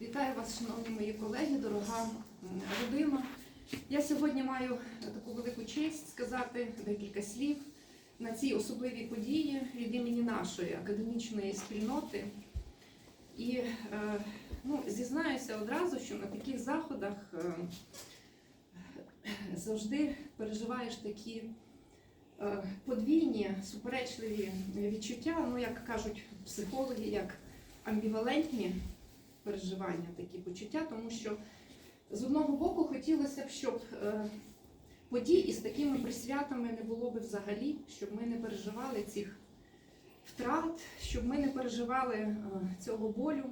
Вітаю вас, шановні мої колеги, дорога родина. Я сьогодні маю таку велику честь сказати декілька слів на цій особливій події від імені нашої академічної спільноти. І е, ну, зізнаюся одразу, що на таких заходах е, завжди переживаєш такі е, подвійні суперечливі відчуття, ну як кажуть психологи, як амбівалентні переживання, такі почуття, тому що з одного боку хотілося б, щоб е, подій із такими присвятами не було би взагалі, щоб ми не переживали цих втрат, щоб ми не переживали е, цього болю,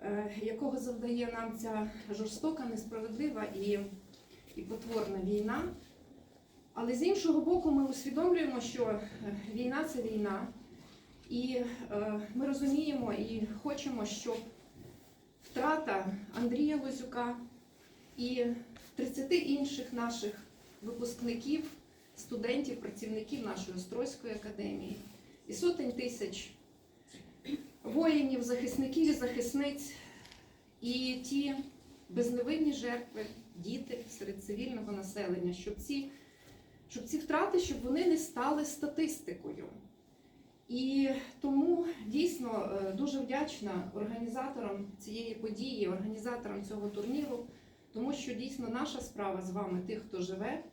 е, якого завдає нам ця жорстока, несправедлива і, і потворна війна. Але з іншого боку, ми усвідомлюємо, що війна це війна, і ми розуміємо і хочемо, щоб втрата Андрія Лозюка і 30 інших наших випускників, студентів, працівників нашої Острозької академії і сотень тисяч воїнів, захисників і захисниць, і ті безневинні жертви, діти серед цивільного населення, щоб ці, щоб ці втрати, щоб вони не стали статистикою. І тому вдячна організаторам цієї події, організаторам цього турніру, тому що дійсно наша справа з вами, тих, хто живе,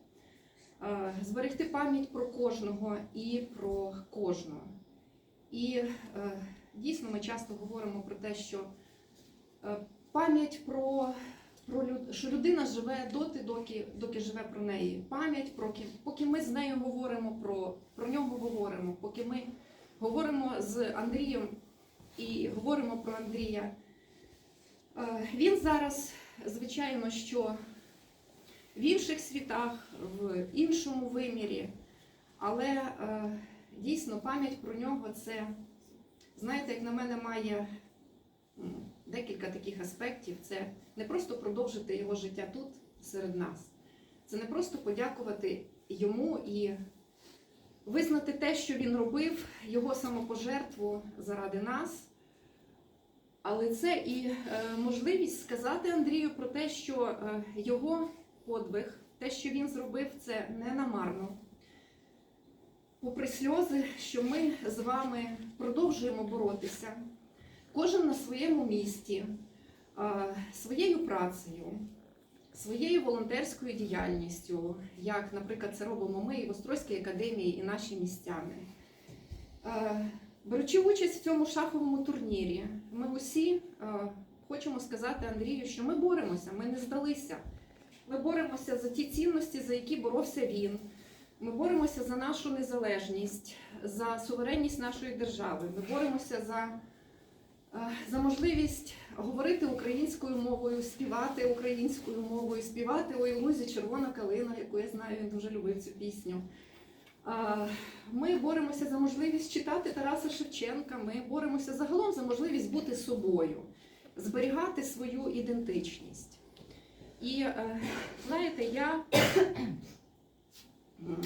е, зберегти пам'ять про кожного і про кожного. І е, дійсно ми часто говоримо про те, що е, пам'ять про, про люд- що людина живе доти, доки, доки живе про неї. Пам'ять, про поки ми з нею говоримо про, про нього говоримо, поки ми говоримо з Андрієм і говоримо про Андрія. Е, Він зараз, звичайно, що в інших світах, в іншому вимірі, але е, дійсно пам'ять про нього це, знаєте, як на мене, має декілька таких аспектів. Це не просто продовжити його життя тут, серед нас. Це не просто подякувати йому і визнати те, що він робив, його самопожертву заради нас. Але це і е, можливість сказати Андрію про те, що е, його подвиг, те, що він зробив, це не намарно. Попри сльози, що ми з вами продовжуємо боротися, кожен на своєму місці, е, своєю працею, своєю волонтерською діяльністю, як, наприклад, це робимо ми і в Острозькій академії, і наші містяни. Беручи участь в цьому шаховому турнірі, ми усі е, хочемо сказати Андрію, що ми боремося, ми не здалися. Ми боремося за ті цінності, за які боровся він. Ми боремося за нашу незалежність, за суверенність нашої держави. Ми боремося за, е, за можливість говорити українською мовою, співати українською мовою, співати «Ой, лузі червона калина, яку я знаю, він дуже любив цю пісню. Ми боремося за можливість читати Тараса Шевченка. Ми боремося загалом за можливість бути собою, зберігати свою ідентичність. І е, знаєте, я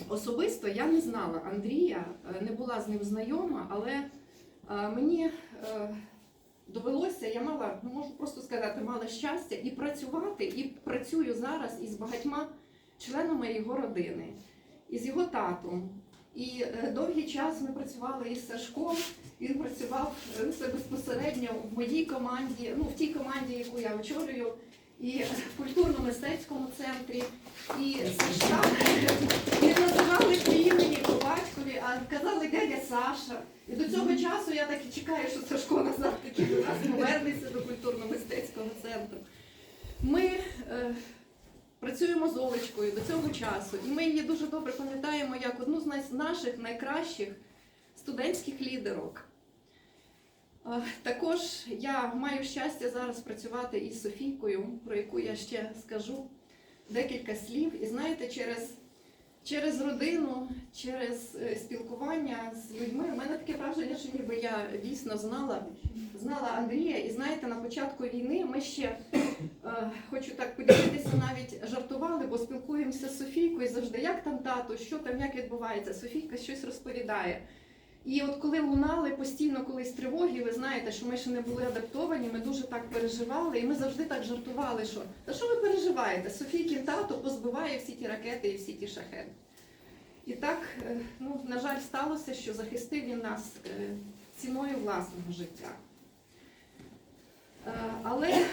особисто я не знала Андрія, е, не була з ним знайома, але е, мені довелося, я мала, ну можу просто сказати, мала щастя і працювати, і працюю зараз із багатьма членами його родини, із його татом. І е, довгий час ми працювали із Сашком. Він працював е, безпосередньо в моїй команді, ну в тій команді, яку я очолюю, і в культурно-мистецькому центрі. І Сашка не називали по імені по батькові, а казали дядя Саша. І до цього часу я так і чекаю, що Сашко назад таки до нас повернеться до культурно-мистецького центру. Ми е, працюємо з Олечкою до цього часу, і ми її дуже добре пам'ятаємо як одну з наших найкращих студентських лідерок. Е, Також я маю щастя зараз працювати із Софійкою, про яку я ще скажу декілька слів. І знаєте, через, через родину, через е, спілкування з людьми, у мене таке враження, що ніби я дійсно знала, знала Андрія. І знаєте, на початку війни ми ще е, хочу так поділитися, навіть жартували, бо спілкуємося з Софійкою завжди, як там тато, що там, як відбувається. Софійка щось розповідає. І от коли лунали постійно колись тривоги, ви знаєте, що ми ще не були адаптовані, ми дуже так переживали, і ми завжди так жартували, що та що ви переживаєте? Софійкін тато позбиває всі ті ракети і всі ті шахеди. І так, е, ну, на жаль, сталося, що захистив він нас е, ціною власного життя. Е, Але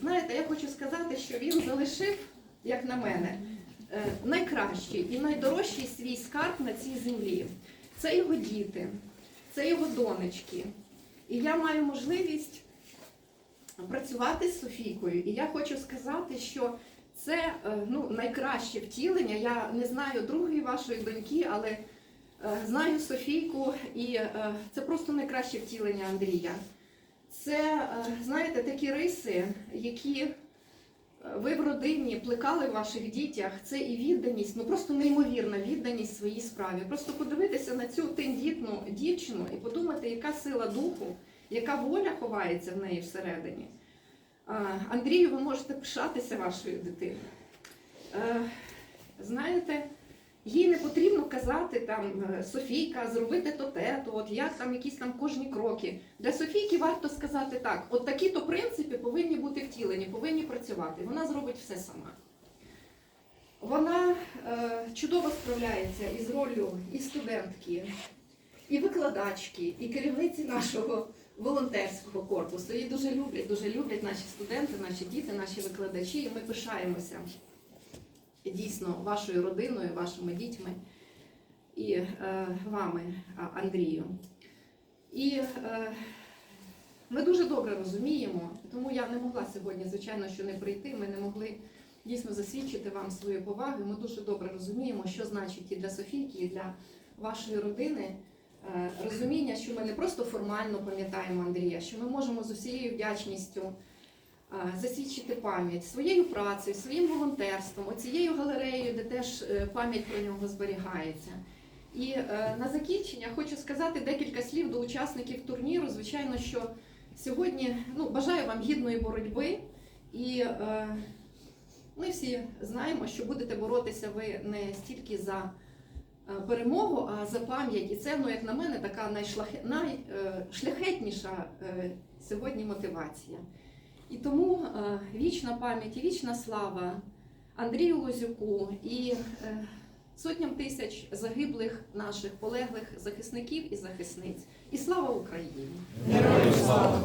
знаєте, я хочу сказати, що він залишив, як на мене, найкращий і найдорожчий свій скарб на цій землі. Це його діти, це його донечки. І я маю можливість працювати з Софійкою. І я хочу сказати, що це е, ну, найкраще втілення. Я не знаю другої вашої доньки, але е, знаю Софійку, і е, це просто найкраще втілення Андрія. Це, знаєте, такі риси, які ви в родині плекали в ваших дітях. Це і відданість, ну просто неймовірна відданість своїй справі. Просто подивитися на цю тендітну дівчину і подумати, яка сила духу, яка воля ховається в неї всередині. Андрію, ви можете пишатися вашою дитиною. Е, Знаєте, їй не потрібно казати там е, Софійка, зробити то те, то от як там якісь там кожні кроки. Для Софійки варто сказати так: от такі-то принципи повинні бути втілені, повинні працювати. Вона зробить все сама. Вона е, чудово справляється із роллю і студентки, і викладачки, і керівниці нашого волонтерського корпусу. Її дуже люблять, дуже люблять наші студенти, наші діти, наші викладачі. І ми пишаємося дійсно вашою родиною, вашими дітьми і е, вами, Андрію. І е, ми дуже добре розуміємо, тому я не могла сьогодні, звичайно, що не прийти. Ми не могли дійсно засвідчити вам свою повагу. Ми дуже добре розуміємо, що значить і для Софійки, і для вашої родини. е, Розуміння, що ми не просто формально пам'ятаємо Андрія, що ми можемо з усією вдячністю засвідчити пам'ять своєю працею, своїм волонтерством, оцією галереєю, де теж е, пам'ять про нього зберігається. І е, на закінчення хочу сказати декілька слів до учасників турніру. Звичайно, що сьогодні ну, бажаю вам гідної боротьби, і е, ми всі знаємо, що будете боротися ви не стільки за е, перемогу, а за пам'ять. І це, ну, як на мене, така найшляхетніша е, сьогодні мотивація. І тому е, вічна пам'ять і вічна слава Андрію Лозюку і е, сотням тисяч загиблих наших полеглих захисників і захисниць. І слава Україні! Героям слава!